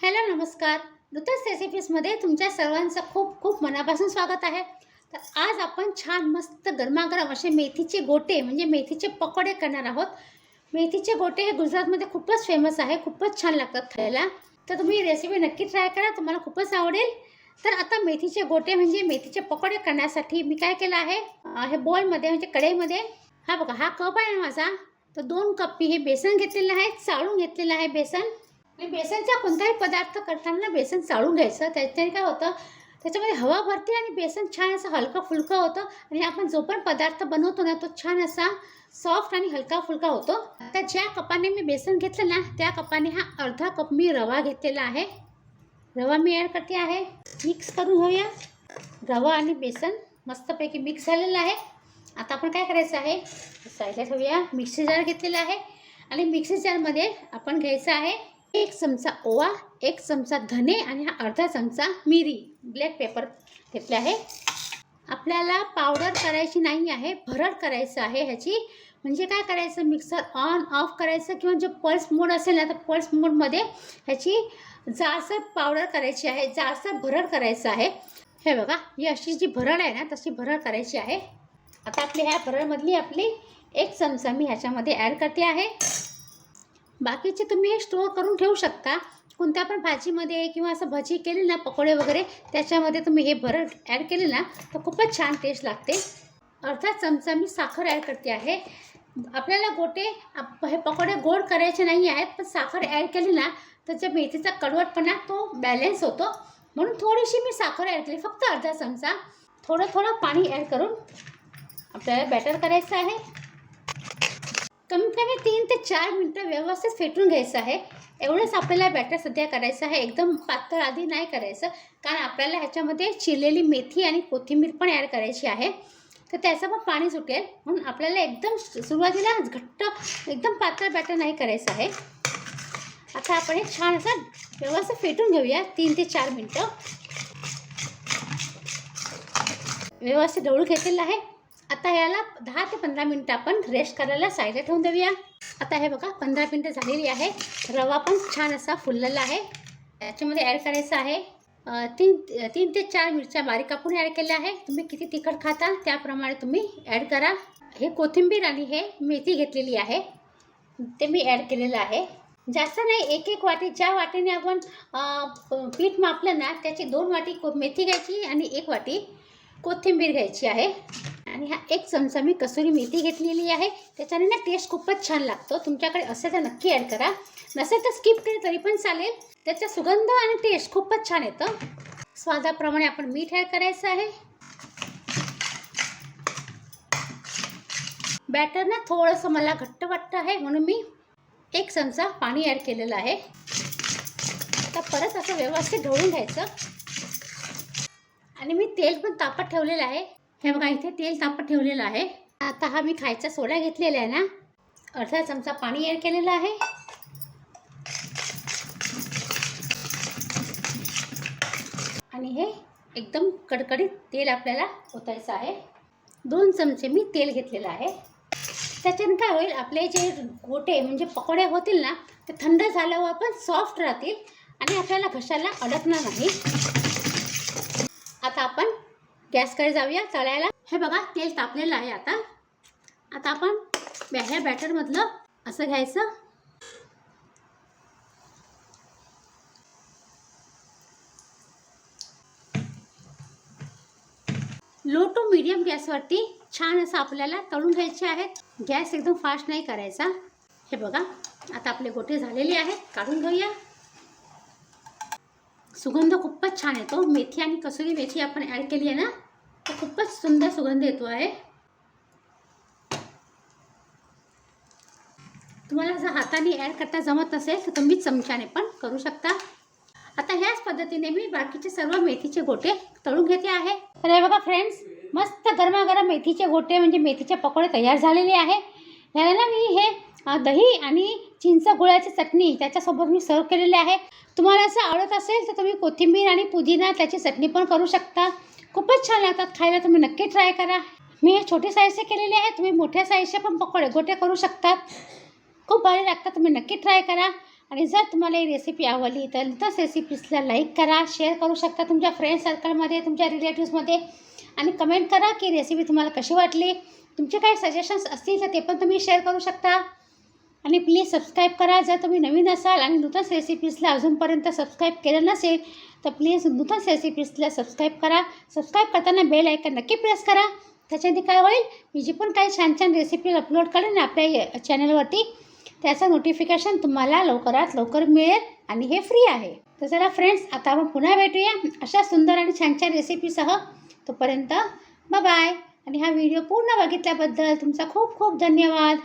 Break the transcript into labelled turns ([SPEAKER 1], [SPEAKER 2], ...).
[SPEAKER 1] Hello नमस्कार. लुतस रेसिपीजमध्ये तुमच्या सर्वांचं खूप खूप मनापासून स्वागत आहे. तर आज आपण छान मस्त गरमागरम असे मेथीचे गोटे म्हणजे मेथीचे पकोडे करणार आहोत. मेथीचे गोटे हे गुजरातमध्ये खूपच फेमस आहे खूपच छान लागतात खायला. तर तुम्ही रेसिपी नक्की ट्राय करा तुम्हाला खूपच आवडेल. तर आता मेथीचे गोटे म्हणजे मेथीचे पकोडे करण्यासाठी मी काय केलं आहे? हे बॉलमध्ये म्हणजे कढईमध्ये हा बघा हा कप आहे ना माझा. तर दोन कप मी हे बेसन घेतलेलं आहे चाळून घेतलेलं आहे बेसन. आणि बेसनचा कोणताही पदार्थ करताना बेसन चाळून घ्यायचं. त्याच्याने काय होतं त्याच्यामध्ये हवा भरते आणि बेसन छान असं हलकं फुलकं होतं. आणि आपण जो पण पदार्थ बनवतो ना तो छान असा सॉफ्ट आणि हलका फुलका होतो. आता ज्या कपाने मी बेसन घेतलं ना त्या कपाने हा अर्धा कप मी रवा घेतलेला आहे. रवा मी ॲड करते आहे. मिक्स करून घेऊया. रवा आणि बेसन मस्तपैकी मिक्स झालेलं आहे. आता आपण काय करायचं आहे साईडला ठेवूया. मिक्सी जार घेतलेला आहे. आणि मिक्सी जारमध्ये आपण घ्यायचं आहे एक चमचा ओवा एक चमचा धने आणि हा अर्धा चमचा मिरी. ब्लॅक पेपर घेतले आहे. आपल्याला पावडर करायची नाही आहे भरड करायचं आहे ह्याची. म्हणजे काय करायचं? मिक्सर ऑन ऑफ करायचं किंवा जे पल्स मोड असेल ना तर पल्स मोडमध्ये ह्याची जाडसर पावडर करायची आहे जाडसर भरड करायचं आहे. हे बघा ही अशी जी भरड आहे ना तशी भरड करायची आहे. आता आपली ह्या भरडमधली आपली एक चमचा मी ह्याच्यामध्ये ॲड करते आहे. बाकीचे तुम्ही हे स्टोअर करून ठेवू शकता. कोणत्या पण भाजीमध्ये किंवा असं भजी केली ना पकोडे वगैरे त्याच्यामध्ये तुम्ही हे भरड ॲड केले ना तर खूपच छान टेस्ट लागते. अर्धा चमचा मी साखर ॲड करते आहे. आपल्याला गोटे आप- हे पकोडे गोड करायचे नाही आहेत पण साखर ॲड केली ना तर जे मेथीचा कडवटपणा तो बॅलेन्स होतो. म्हणून थोडीशी मी साखर ॲड केली फक्त अर्धा चमचा. थोडं थोडं पाणी ॲड करून आपल्याला बॅटर करायचं आहे. कमीत कमी तीन ते चार मिनटं व्यवस्थित फेटून घ्यायचं आहे. एवढंच आपल्याला बॅटर सध्या करायचं आहे. एकदम पातळ आधी नाही करायचं. कारण आपल्याला ह्याच्यामध्ये चिरलेली मेथी आणि कोथिंबीर पण ॲड करायची आहे. तर त्याचं पण पाणी सुटेल. म्हणून आपल्याला एकदम सुरुवातीला घट्ट एकदम पातळ बॅटर नाही करायचं आहे. आता आपण हे छान असं व्यवस्थित फेटून घेऊया. तीन ते चार मिनटं. व्यवस्थित ढवळू घेतलेलं आहे. आता याला दहा ते पंधरा मिनटं आपण रेस्ट करायला साईडला ठेवून देऊया. आता हे बघा पंधरा मिनटं झालेली आहे. रवा पण छान असा फुललेला आहे. याच्यामध्ये ॲड करायचं आहे. तीन तीन ते चार मिरच्या बारीक कापून ॲड केल्या आहे. तुम्ही किती तिखट खाता त्याप्रमाणे तुम्ही ॲड करा. हे कोथिंबीर आणि हे मेथी घेतलेली आहे. ते मी ॲड केलेलं आहे. जास्त नाही एक एक वाटी ज्या वाटीने आपण पीठ मापलं ना त्याची दोन वाटी को मेथी घ्यायची आणि एक वाटी कोथिंबीर घ्यायची आहे. आणि हा एक चमचा मी कसुरी मेथी घेतलेली आहे. त्याच्याने ना टेस्ट खूपच छान लागतो. तुमच्याकडे असेल तर नक्की ॲड करा. नसेल तर स्किप केलं तरी पण चालेल. त्याचा सुगंध आणि टेस्ट खूपच छान येतं. स्वादाप्रमाणे आपण मीठ ॲड करायचं आहे. बॅटर ना थोडंसं मला घट्ट वाटतं आहे म्हणून मी एक चमचा पाणी ॲड केलेलं आहे. आता परत असं व्यवस्थित ढवळून घ्यायचं. आणि मी तेल पण तापत ठेवलेलं आहे. हे बघा इथे तेल तापत ठेवलेलं आहे. आता हा मी खायचा सोडा घेतलेला आहे ना. अर्धा चमचा पाणी ॲड केलेलं आहे. आणि हे एकदम कडकडीत तेल आपल्याला ओतायचं आहे. दोन चमचे मी तेल घेतलेलं आहे. त्याच्यानं काय होईल आपले जे गोटे म्हणजे पकोडे होतील ना ते थंड झाल्यावर पण सॉफ्ट राहतील आणि आपल्याला घशाला अडकणार नाही. आता आपण गॅसकडे जाऊया तळायला हे बघा तेल तापलेलं आहे आता. आता आपण ह्या बॅटरमधलं असं घ्यायचं. लो टू मीडियम गॅसवरती छान असं आपल्याला तळून घ्यायचे आहेत. गॅस एकदम फास्ट नाही करायचा. हे बघा आता आपले गोटे झालेले आहेत काढून घेऊया. सुगंध खूपच छान येतो. मेथी आणि कसुरी मेथी आपण ॲड केली आहे ना तो खूपच सुंदर सुगंध येतो आहे. तुम्हाला जर हाताने ॲड करता जमत नसेल तर तुम्ही चमच्याने पण करू शकता. आता ह्याच पद्धतीने मी बाकीचे सर्व मेथीचे गोटे तळून घेते आहे. तर हे बघा फ्रेंड्स मस्त गरमागरम मेथीचे गोटे म्हणजे मेथीचे पकोडे तयार झालेले आहे. ह्याला ना मी हे दही आणि चिंच गुळाची चटणी त्याच्यासोबत मी सर्व केलेले आहे. तुम्हाला असं आवडत असेल तर तुम्ही कोथिंबीर आणि पुदिना त्याची चटणी पण करू शकता. खूपच छान लागतात खायला तुम्ही नक्की ट्राय करा. मी हे छोटे साईजचे केलेले आहे तुम्ही मोठ्या साईजचे पण पकोडे गोटे करू शकतात. खूप भारी लागतात तुम्ही नक्की ट्राय करा. आणि जर तुम्हाला ही रेसिपी आवडली तर तस रेसिपीजला लाईक करा शेअर करू शकता तुमच्या फ्रेंड सर्कलमध्ये तुमच्या रिलेटिव्समध्ये आणि कमेंट करा की रेसिपी तुम्हाला कशी वाटली. तुमचे काही सजेशन्स असतील तर ते पण तुम्ही शेअर करू शकता. आणि प्लीज सबस्क्राईब करा. जर तुम्ही नवीन असाल आणि नूतन रेसिपीजला अजूनपर्यंत सबस्क्राईब केलं नसेल तर प्लीज नूतन रेसिपीजला सबस्क्राईब करा. सबस्क्राईब करताना बेल ऐकन नक्की प्रेस करा. त्याच्याने काय होईल? मी जी पण काही छान छान रेसिपी अपलोड करेन आपल्या चॅनलवरती त्याचं नोटिफिकेशन तुम्हाला लवकरात लवकर मिळेल आणि हे फ्री आहे. तर चला फ्रेंड्स आता आपण पुन्हा भेटूया. अशा सुंदर आणि छान छान रेसिपीसह तोपर्यंत बाय आणि हा व्हिडिओ पूर्ण बघितल्याबद्दल तुमचा खूप खूप धन्यवाद.